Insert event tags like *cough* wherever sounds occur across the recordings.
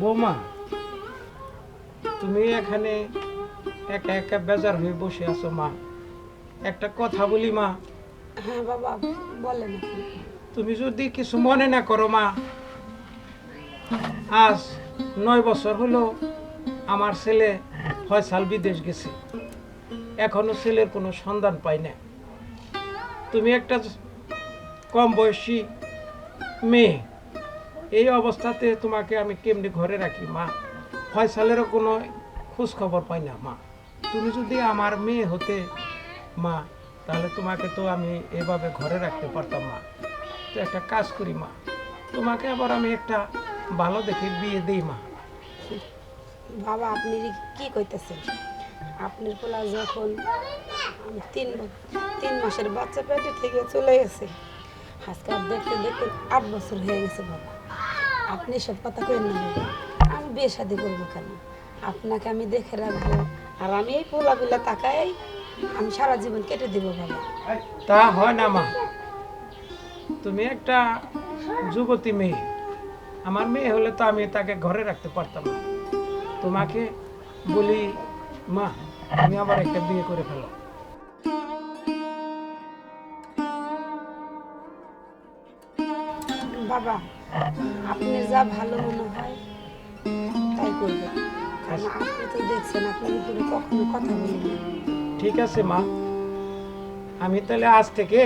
বৌমা তুমি এখানে একা একা বেজার হয়ে বসে আছো মা। একটা কথা বলি মা। হ্যাঁ বাবা বলেন। তুমি যদি কিছু মনে না করো মা আজ নয় বছর হলো আমার ছেলে ফয়সাল বিদেশ গেছে। এখনও ছেলের কোনো সন্ধান পাই না। তুমি একটা কম বয়সী মেয়ে এই অবস্থাতে তোমাকে আমি কেমনি ঘরে রাখি, মা? ফয়সালেরও কোনো খোঁজ খবর পাই না, মা। তুমি যদি আমার মেয়ে হতে, মা, তাহলে তোমাকে তো আমি এভাবে ঘরে রাখতে পারতাম, মা। তো একটা কাজ করি, মা। তোমাকে আবার আমি একটা ভালো দেখে বিয়ে দিই, মা। বাবা, আপনি কি কইতেছেন? আপনার পোলা যখন তিন তিন মাসের বাচ্চা পেটে থেকে চলে গেছে, আজকে দেখতে দেখতে আট বছর হয়ে গেছে, বাবা। আপনি সব কথা কই না। আমি বিয়ে শাদি করব কেন? আপনাকে আমি দেখে রাখব। আর আমি এই পোলাগুলা তাকাই আমি সারা জীবন কেটে দিব বাবা তা হয় না মা। তুমি একটা যুবতী মেয়ে। আমার মেয়ে হলে তো আমি তাকে ঘরে রাখতে পারতাম না। তোমাকে বলি মা আমি আবার একটা বিয়ে করে ফেলো। বাবা আপনার যা ভালো মনে হয় তাই করবেন। কারণ আপনি তো দেখছেন আপনার উপরে কখনো কথা বলি ঠিক আছে মা। আমি তাহলে আজ থেকে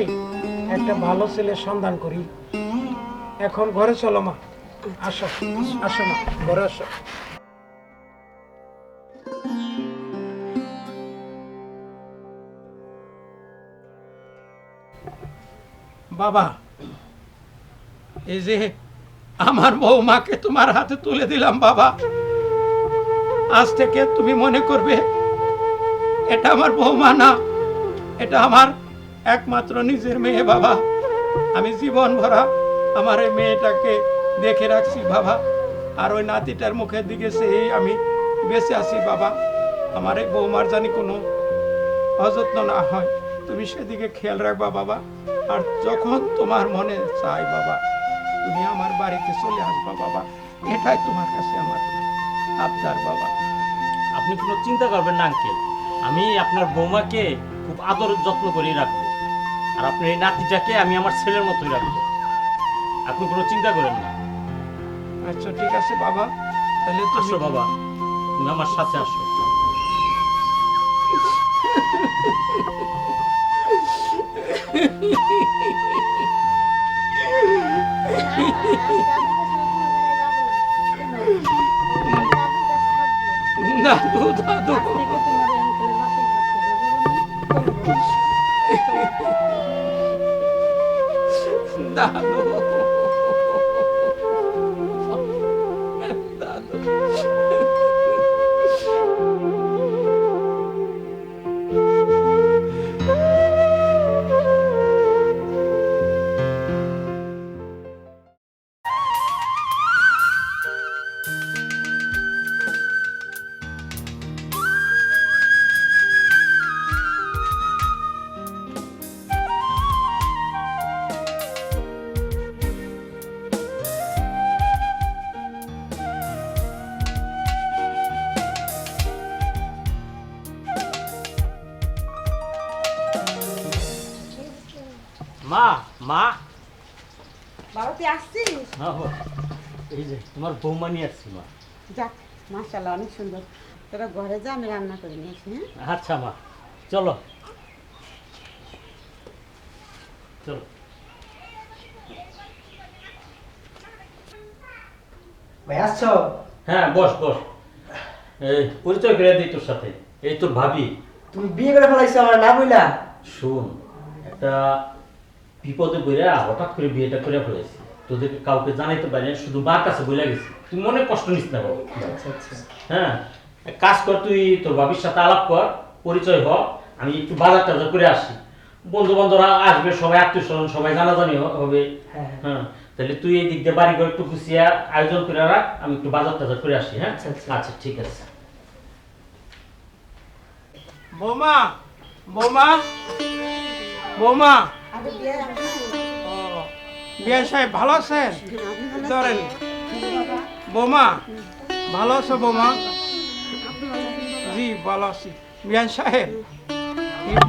একটা ভালো ছেলের সন্ধান করি। এখন ঘরে চলো মা। আসো আসো মা। ঘরে আসো। বাবা এই যে আমার বৌমাকে তোমার হাতে তুলে দিলাম, বাবা। আজ থেকে তুমি মনে করবে, এটা আমার বৌমা না, এটা আমার একমাত্র নিজের মেয়ে, বাবা। আমি জীবন ভরা আমার এই মেয়েটাকে দেখে রাখছি, বাবা। আর ওই নাতিটার মুখের দিকে সেই আমি বেঁচে আছি, বাবা। আমার এই বৌমার জানি কোনো অযত্ন না হয়। তুমি সেদিকে খেয়াল রাখবা, বাবা। আর যখন তোমার মনে চাই বাবা তুমি আমার বাড়িতে চলে আসবা বাবা। এটাই তোমার কাছে আমার আবদার বাবা। আপনি কোনো চিন্তা করবেন না আঙ্কেল। আমি আপনার বৌমাকে খুব আদর যত্ন করেই রাখব। আর আপনার এই নাতিটাকে আমি আমার ছেলের মতোই রাখব। আপনি কোনো চিন্তা করেন না। আচ্ছা ঠিক আছে বাবা। তাহলে আসো বাবা। তুমি আমার সাথে আসো। দাদু *laughs* মা। বাবা তুই আসছিস হ্যাঁ। এই যে তোমার বৌমা নিয়ে আসছি মা। যাক মাশাল্লাহ অনেক সুন্দর। তোরা ঘরে যা আমি রান্না করে নিয়ে আসি হ্যাঁ? আচ্ছা মা। চলো। চলো। ভাই আসছো? হ্যাঁ বস বস। এই পরিচয় করে দিই তোর সাথে। এই তোর ভাবি। তুমি বিয়ে করে ফেলাইছো আমার না বইলা? শোন একটা বিপদে বইরা হঠাৎ করে বিয়েটা করে ফেলেছি। তোদেরকে কাউকে জানাইতে পারি না, শুধু মার কাছে বলে গেছি। তুই মনে কষ্ট নিস না বাবা। আচ্ছা আচ্ছা হ্যাঁ? কাজ কর তুই তোর বাবির সাথে আলাপ কর পরিচয় হ আমি একটু বাজার টাজার করে আসি। বন্ধু বান্ধবরা আসবে সবাই আত্মীয় স্বজন সবাই জানাজানি হবে। হ্যাঁ হ্যাঁ। তাহলে তুই এই দিক দিয়ে বাড়ি ঘর একটু গুছিয়ে আয়োজন করে রাখ আমি একটু বাজার টাজার করে আসি হ্যাঁ? আচ্ছা, আচ্ছা। আচ্ছা ঠিক আছে। বৌমা বৌমা বৌমা। আরে বিয়ে ও, সাহেব ভালো আছেন? ধরেন। বৌমা ভালো আছো বৌমা? জি ভালো আছি। মিয়ান সাহেব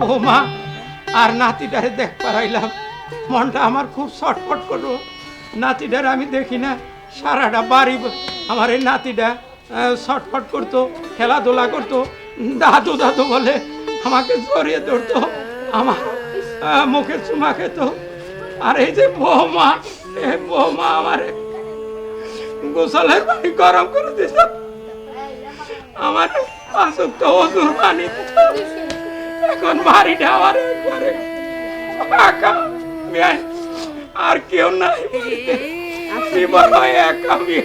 বৌমা আর নাতিটারে দেখ পারাইলাম। মনটা আমার খুব ছটফট করল। নাতিটারে আমি দেখি না। সারাটা বাড়ি আমার এই নাতিটা আহ, ছটফট করতো খেলাধুলা করতো। দাদু দাদু বলে আমাকে জড়িয়ে ধরতো। আমার মুখে চুমা খেত। আর এই যে বৌমা এই বৌমা আমারে গোসলের পানি গরম করে দিত। আমার আসুক তো অজুর পানি এখন বাড়িটা আমার একবারে ফাঁকা আর কেউ নাই একা পায় আমি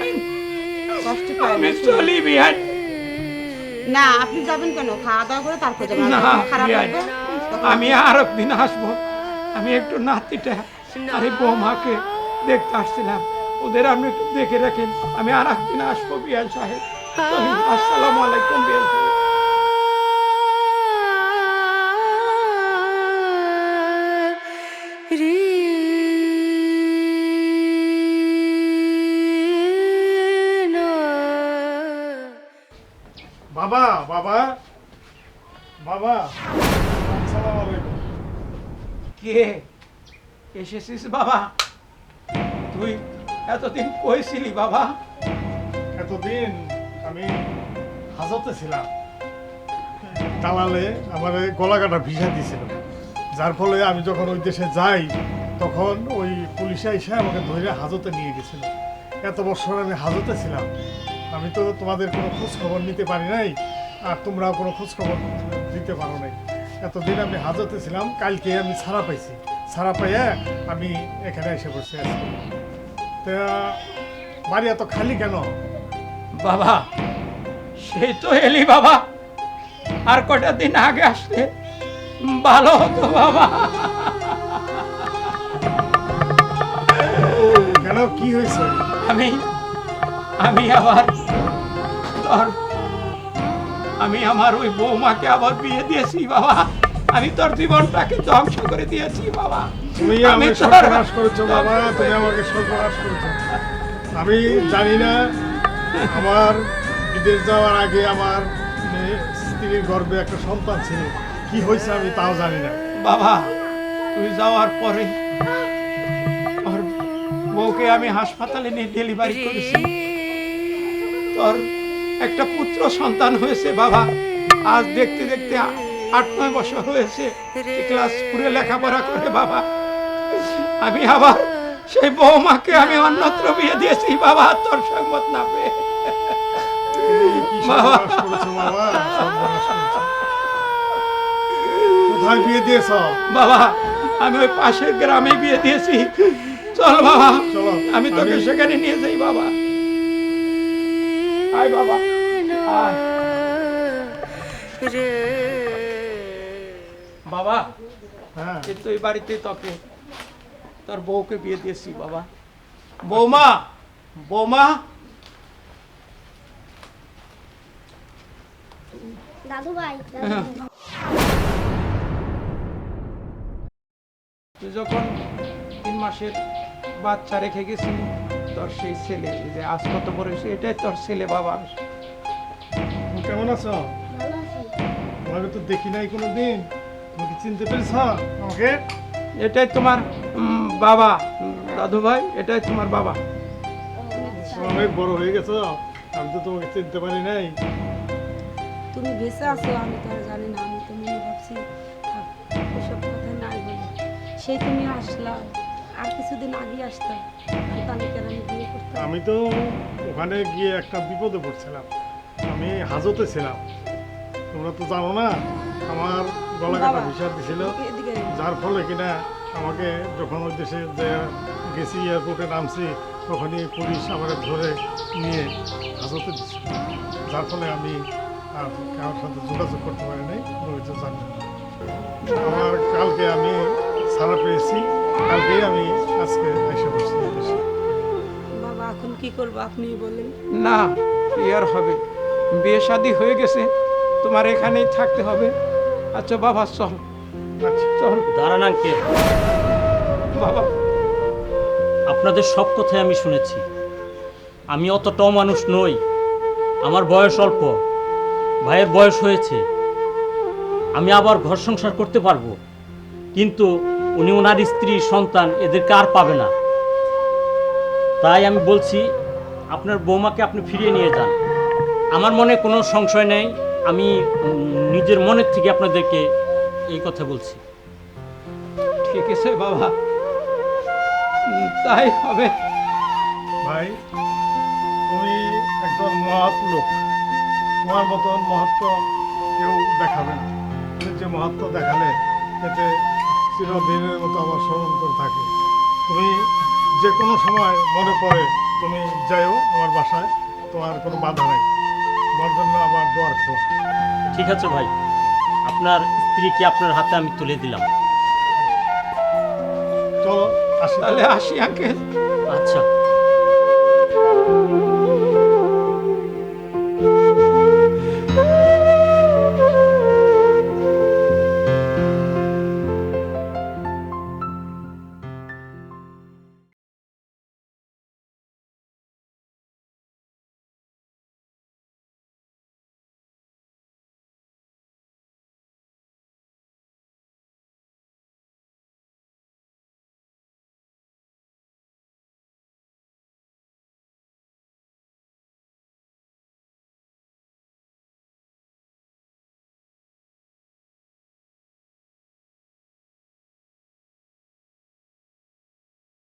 না চলি বিয়াই না আপনি যাবেন কেন? খাওয়া দাওয়া করে তারপর যাবেন। খারাপ লাগবে? আমি আর একদিন আসব। আমি একটু নাতিটা আর এই বৌমাকে দেখতে আসছিলাম। ওদের আপনি একটু দেখে রাখেন আমি আর একদিন আসব বিয়ান সাহেব। আসসালামু আলাইকুম বিয়ান সাহেব। বাবা বাবা। বাবা। কে? এসেছিস বাবা? তুই এতদিন কইছিলি বাবা? এতদিন আমি হাজতে ছিলাম। দালালে আমার গলা কাটা ভিসা দিয়েছিল যার ফলে আমি যখন ওই দেশে যাই, তখন ওই পুলিশে এসে আমাকে ধরে হাজতে নিয়ে গেছিল। এত বছর আমি হাজতে ছিলাম। আমি তো তোমাদের কোনো খোঁজ খবর নিতে পারি নাই, আর তোমরাও কোনো খোঁজ খবর দিতে পারো নাই। এতদিন আমি হাজতে ছিলাম কালকে আমি ছাড়া পাইছি। ছাড়া পাইয়া আমি এখানে এসে বসে আছি। তা বাড়ি এত খালি কেন? বাবা সেই তো এলি বাবা। আর কটা দিন আগে আসলে ভালো হতো বাবা। কেন কি হয়েছে? আমি আমি আবার তোর আমি আমার ওই বৌমাকে আবার বিয়ে দিয়েছি বাবা। আমি তোর জীবনটাকে ধ্বংস করে দিয়েছি বাবা। তুমি আমি আমাকে সর্বনাশ করেছ বাবা। তুমি আমাকে সর্বনাশ করেছ। আমি জানি না আমার বিদেশ যাওয়ার আগে আমার স্ত্রীর গর্ভে একটা সন্তান ছিল। কি হয়েছে আমি তাও জানি না। বাবা তুই যাওয়ার পরে বউকে আমি হাসপাতালে নিয়ে ডেলিভারি করেছি। তোর একটা পুত্র সন্তান হয়েছে বাবা। আজ দেখতে দেখতে আট নয় বছর হয়েছে। ক্লাস স্কুলে লেখাপড়া করে বাবা। আমি আবার সেই বৌমাকে আমি অন্যত্র বিয়ে দিয়েছি বাবা। তোর সংবাদ না পেয়ে। কোথায় বিয়ে দিয়েছ? বাবা আমি ওই পাশের গ্রামে বিয়ে দিয়েছি। চল বাবা। চলো, আমি তোকে সেখানে নিয়ে যাই বাবা। আয় বাবা। হ্যাঁ। কিন্তু এই বাড়িতে তোকে তোর বউকে বিয়ে দিয়েছি বাবা। বৌমা বৌমা। দাদু ভাই তুই যখন তিন মাসের বাচ্চা রেখে গেছি তোর সেই ছেলে যে আজ কত বড় হয়েছে এটাই তোর ছেলে বাবা তুমি কেমন আছো? তোমাকে তো দেখি নাই কোনো দিন তুমি চিনতে পেরেছ আমাকে? এটাই তোমার বাবা। দাদু ভাই এটাই তোমার বাবা। অনেক বড় হয়ে গেছো। আমি তো তোমাকে চিনতে পারি নাই। তুমি বেঁচে আছো আমি তো আর জানি না। আমি তো মনে ভাবছি থাক ওসব কথা নাই বলি। সেই তুমি আসলা। আর কিছুদিন আগে আসতাম তালিকার আমি বিয়ে করতাম আমি তো ওখানে গিয়ে একটা বিপদে পড়ছিলাম। আমি হাজতে ছিলাম। তোমরা তো জানো না আমার গলা কাটা বিষয় দিছিল। যার ফলে কিনা আমাকে যখন ওই দেশে যে গেছি এয়ারপোর্টে নামছি তখনই পুলিশ আমার ধরে নিয়ে হাজতে দিছিল। যার ফলে আমি আর কারোর সাথে যোগাযোগ করতে পারি নাই তো জানি আমার কালকে আমি ছাড়া পেয়েছি। কালকেই আমি আজকে এসে বসছি বাবা এখন কি করব আপনি বলেন। না কি আর হবে। বিয়ে শাদী হয়ে গেছে তোমার এখানেই থাকতে হবে। আচ্ছা বাবা চল। আচ্ছা। চল। দাঁড়ান আঙ্কেল। বাবা। আপনাদের সব কথাই আমি শুনেছি। আমি অতটাও মানুষ নই। আমার বয়স অল্প। ভাইয়ের বয়স হয়েছে। আমি আবার ঘর সংসার করতে পারব। কিন্তু উনি ওনার স্ত্রী সন্তান এদেরকে আর পাবে না। তাই আমি বলছি আপনার বৌমাকে আপনি ফিরিয়ে নিয়ে যান। আমার মনে কোনো সংশয় নেই আমি নিজের মনের থেকে আপনাদেরকে এই কথা বলছি। ঠিক আছে বাবা। তাই হবে। ভাই তুমি একজন মহৎ লোক। তোমার মতন মহত্ব কেউ দেখাবে না। তুমি যে মহত্ব দেখালে এতে চিরদিনের মতো আমার স্মরণ করে থাকে। তুমি যে কোনো সময় মনে পড়ে তুমি যাইও আমার বাসায় তোমার কোনো বাধা নেই। তোমার জন্য আমার দোয়ার খোলা। ঠিক আছে ভাই। আপনার স্ত্রীকে আপনার হাতে আমি তুলে দিলাম। চলো আসি। তাহলে আসি আঙ্কেল। আচ্ছা।